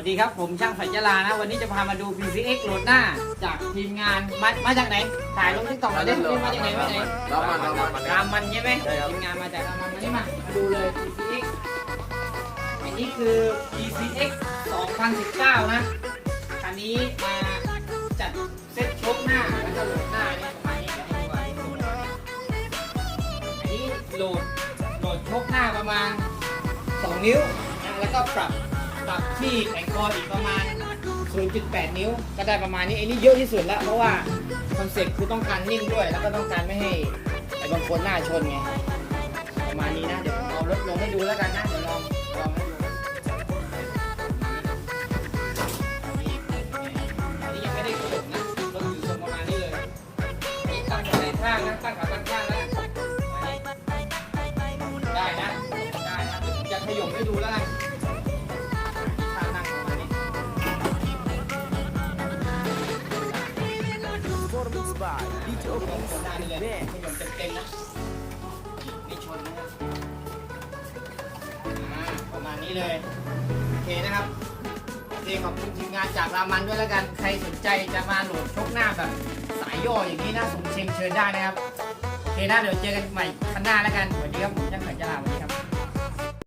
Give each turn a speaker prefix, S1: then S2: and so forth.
S1: วัสดีครับผมช่างไฟจรานะ วันนี้จะพามาดู PCX โหลดหน้า จากทีมงานมามาจากไหนถ่ายลงทิกตอกมาเล่นมาจากไหนมาจากไหน
S2: รามันรามัน
S1: รามันใช่ไหมทีมงานมาจากรามันมานี่มามาดูเลย PCX อันนี้คือ PCX 2019 นะคันนี้มาจัดเซ็ตชกหน้าแล้วก็โหลดหน้าเนี่ยประมาณนี้ก็ให้ดูไว้อันนี้โหลดโหลดชกหน้าประมาณ 2 นิ้วแล้วก็ปรับ ปรับที่แข็งคออีกประมาณ 0.8 นิ้ว ก็ได้ประมาณนี้ไอ้นี่เยอะที่สุดแล้ว เพราะว่าคอนเซ็ปต์คือต้องการนิ่งด้วย แล้วก็ต้องการไม่ให้ไอ้บางคนหน้าชนไง ประมาณนี้นะ เดี๋ยวผมเอารถลงให้ดูแล้วกันนะ เดี๋ยวลองลองให้ดูอันนี้ยังไม่ได้กดนะรถอยู่ทรงประมาณนี้เลยนี่ตั้งขาตั้งข้างนะ ตั้งขาตั้งข้างแล้วได้นะ ได้นะจะขยมให้ดูแล้วกัน
S3: Performance by DJ
S1: ขย
S3: Opus
S1: มคนได้นี่ย
S3: Man
S1: ขยมเต็มๆนะไม่ชนนะครับอ่าประมาณนี้เลย โอเคนะครับโอเคขอบคุณทีมงานจากรามันด้วยแล้วกัน ใครสนใจจะมาโหลดชกหน้าแบบสายย่ออย่างนี้นะสมเชงเชิญได้นะครับ โอเคนะเดี๋ยวเจอกันใหม่ข้งหน้าแล้วกันสวัสดีครับ